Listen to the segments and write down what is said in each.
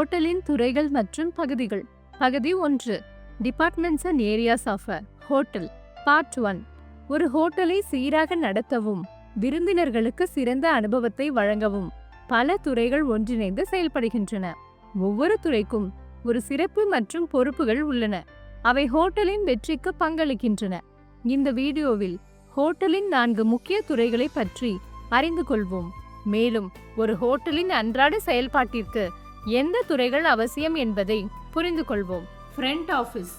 ஹோட்டலின் துறைகள் மற்றும் பகுதிகள். பகுதி ஒன்று departments and areas of a hotel part one ஒரு ஹோட்டலை சீராக நடத்தவும் விருந்தினர்களுக்கு சிறந்த அனுபவத்தை வழங்கவும். பல துறைகள் ஒன்றிணைந்து செயல்படுகின்றன. ஒவ்வொரு துறைக்கும் ஒரு சிறப்பு மற்றும் பொறுப்புகள் உள்ளன. அவை ஹோட்டலின் வெற்றிக்கு பங்களிக்கின்றன. இந்த வீடியோவில் ஹோட்டலின் நான்கு முக்கிய துறைகளை பற்றி அறிந்து கொள்வோம். மேலும் ஒரு ஹோட்டலின் அன்றாட செயல்பாட்டிற்கு எந்த துறைகள் அவசியம் என்பதை புரிந்து கொள்வோம். ஃப்ரண்ட் ஆஃபீஸ்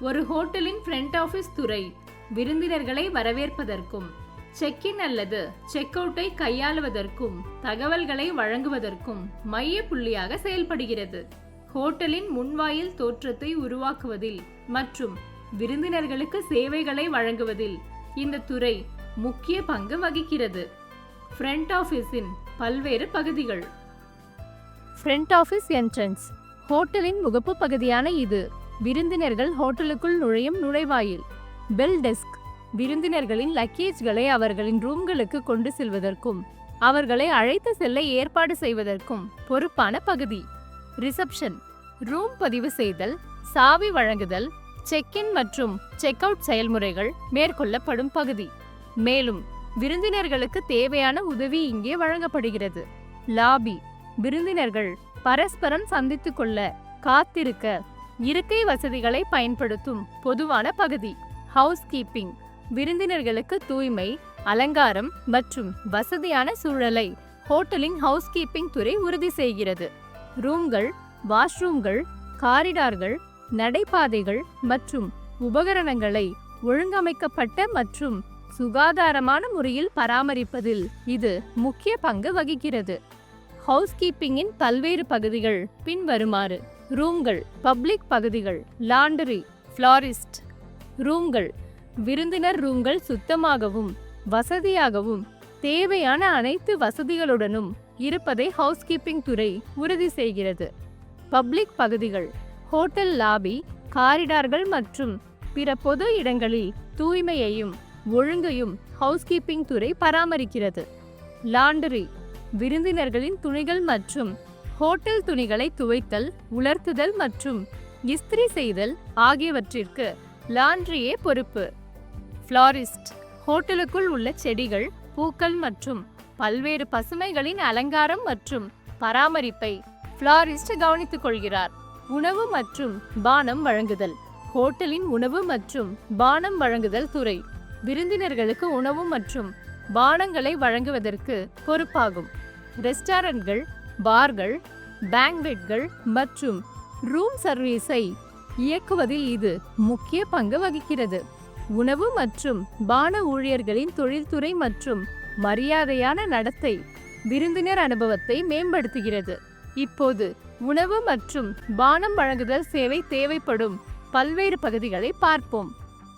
ஒரு ஹோட்டலின் ஃப்ரண்ட் ஆஃபீஸ் துறை விருந்தினர்களை வரவேற்பதற்கும் செக் இன் அல்லது செக் அவுட்டை கையாளுவதற்கும் தகவல்களை வழங்குவதற்கும் மைய புள்ளியாக செயல்படுகிறது. ஹோட்டலின் முன்வாயில் தோற்றத்தை உருவாக்குவதில் மற்றும் விருந்தினர்களுக்கு சேவைகளை வழங்குவதில் இந்த துறை முக்கிய பங்கு வகிக்கிறது. ஃப்ரண்ட் ஆஃபீஸின் பல்வேறு பகுதிகள். ஃப்ரண்ட் ஆஃபீஸ் என்ட்ரன்ஸ் ஹோட்டலின் முகப்பு பகுதியான இது. விருந்தினர்கள் ஹோட்டலுக்குள் நுழையும் நுழைவாயில். பெல் டெஸ்க் விருந்தினர்களின் லக்கேஜ்களை அவர்களின் ரூம்களுக்கு கொண்டு செல்வதற்கும் அவர்களை அழைத்து செல்ல ஏற்பாடு செய்வதற்கும் பொறுப்பான பகுதி. ரிசப்ஷன் ரூம் பதிவு செய்தல் சாவி வழங்குதல் செக் இன் மற்றும் செக் அவுட் செயல்முறைகள் மேற்கொள்ளப்படும் பகுதி. மேலும் விருந்தினர்களுக்கு தேவையான உதவி இங்கே வழங்கப்படுகிறது. லாபி விருந்தினர்கள் பரஸ்பரம் சந்தித்து கொள்ள காத்திருக்க இருக்கை வசதிகளை பயன்படுத்தும் பொதுவான பகுதி. ஹவுஸ் கீப்பிங் விருந்தினர்களுக்கு தூய்மை அலங்காரம் மற்றும் வசதியான சூழலை ஹோட்டலின் ஹவுஸ் கீப்பிங் துறை உறுதி செய்கிறது. ரூம்கள் வாஷ்ரூம்கள் காரிடார்கள் நடைபாதைகள் மற்றும் உபகரணங்களை ஒழுங்கமைக்கப்பட்ட மற்றும் சுகாதாரமான முறையில் பராமரிப்பதில் இது முக்கிய பங்கு வகிக்கிறது. ஹவுஸ் கீப்பிங்கின் பல்வேறு பகுதிகள் பின்வருமாறு. ரூம்கள் பப்ளிக் பகுதிகள் லாண்டரி ஃப்ளாரிஸ்ட். ரூம்கள் விருந்தினர் ரூம்கள் சுத்தமாகவும் வசதியாகவும் தேவையான அனைத்து வசதிகளுடனும் இருப்பதை ஹவுஸ் கீப்பிங் துறை உறுதி செய்கிறது. பப்ளிக் பகுதிகள் ஹோட்டல் லாபி காரிடார்கள் மற்றும் பிற பொது இடங்களில் தூய்மையையும் ஒழுங்கையும் ஹவுஸ் கீப்பிங் துறை பராமரிக்கிறது. லாண்டரி விருந்தினர்களின் துணிகள் மற்றும் ஹோட்டல் துணிகளை துவைத்தல் உலர்த்துதல் மற்றும் இஸ்திரி செய்தல் ஆகியவற்றிற்கு லாண்ட்ரியே பொறுப்பு. ஃப்ளாரிஸ்ட் ஹோட்டலுக்குள் உள்ள செடிகள் பூக்கள் மற்றும் பல்வேறு பசுமைகளின் அலங்காரம் மற்றும் பராமரிப்பை ஃப்ளாரிஸ்ட் கவனித்துக் கொள்கிறார். உணவு மற்றும் பானம் வழங்குதல். ஹோட்டலின் உணவு மற்றும் பானம் வழங்குதல் துறை. விருந்தினர்களுக்கு உணவு மற்றும் பானங்களை வழங்குவதற்கு பொறுப்பாகும். ரெஸ்டாரண்ட்கள் பார்கள் பேங்க்வெட்கள் மற்றும் ரூம் சர்வீஸை இயக்குவதில் இது முக்கிய பங்கு வகிக்கிறது. உணவு மற்றும் பான ஊழியர்களின் தொழில்துறை மற்றும் மரியாதையான நடத்தை விருந்தினர் அனுபவத்தை மேம்படுத்துகிறது. இப்போது உணவு மற்றும் பானம் வழங்குதல் சேவை தேவைப்படும் பல்வேறு பகுதிகளை பார்ப்போம்.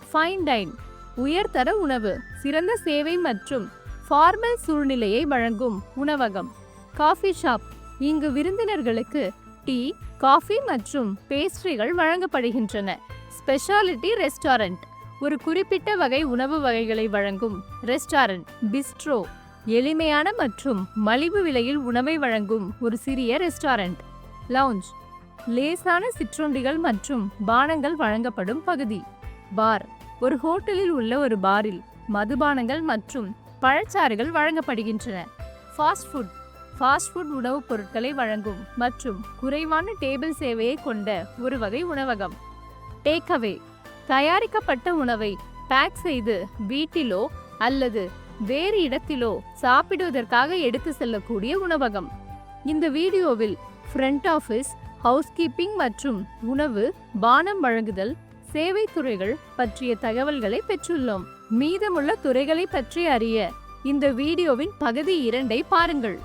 ஃபைன் டைன் உயர்தர உணவு சிறந்த சேவை மற்றும் ஃபார்மல் சூழ்நிலையை வழங்கும் உணவகம். காஃபி ஷாப் இங்கு விருந்தினர்களுக்கு டீ காஃபி மற்றும் பேஸ்ட்ரிகள் வழங்கப்படுகின்றன. ஸ்பெஷாலிட்டி ரெஸ்டாரண்ட் ஒரு குறிப்பிட்ட வகை உணவு வகைகளை வழங்கும் ரெஸ்டாரண்ட் பிஸ்ட்ரோ எளிமையான மற்றும் மலிவு விலையில் உணவை வழங்கும் ஒரு சிறிய ரெஸ்டாரண்ட் லவுஞ்ச் லேசான சிற்றுண்டிகள் மற்றும் பானங்கள் வழங்கப்படும் பகுதி. பார் ஒரு ஹோட்டலில் உள்ள ஒரு பாரில் மதுபானங்கள் மற்றும் பழச்சாறுகள் வழங்கப்படுகின்றன. ஃபாஸ்ட் ஃபுட் ஃபாஸ்ட் ஃபுட் உணவுப் பொருட்களை வழங்கும் மற்றும் குறைவான டேபிள் சேவையை கொண்ட ஒரு வகை உணவகம். டேக்அவே தயாரிக்கப்பட்ட உணவை பேக் செய்து வீட்டிலோ அல்லது வேறு இடத்திலோ சாப்பிடுவதற்காக எடுத்து செல்லக்கூடிய உணவகம். இந்த வீடியோவில் ஃப்ரண்ட் ஆஃபீஸ் ஹவுஸ்கீப்பிங் மற்றும் உணவு பானம் வழங்குதல் சேவை துறைகள் பற்றிய தகவல்களை பெற்றுள்ளோம். மீதமுள்ள துறைகளை பற்றி அறிய இந்த வீடியோவின் பகுதி இரண்டை பாருங்கள்.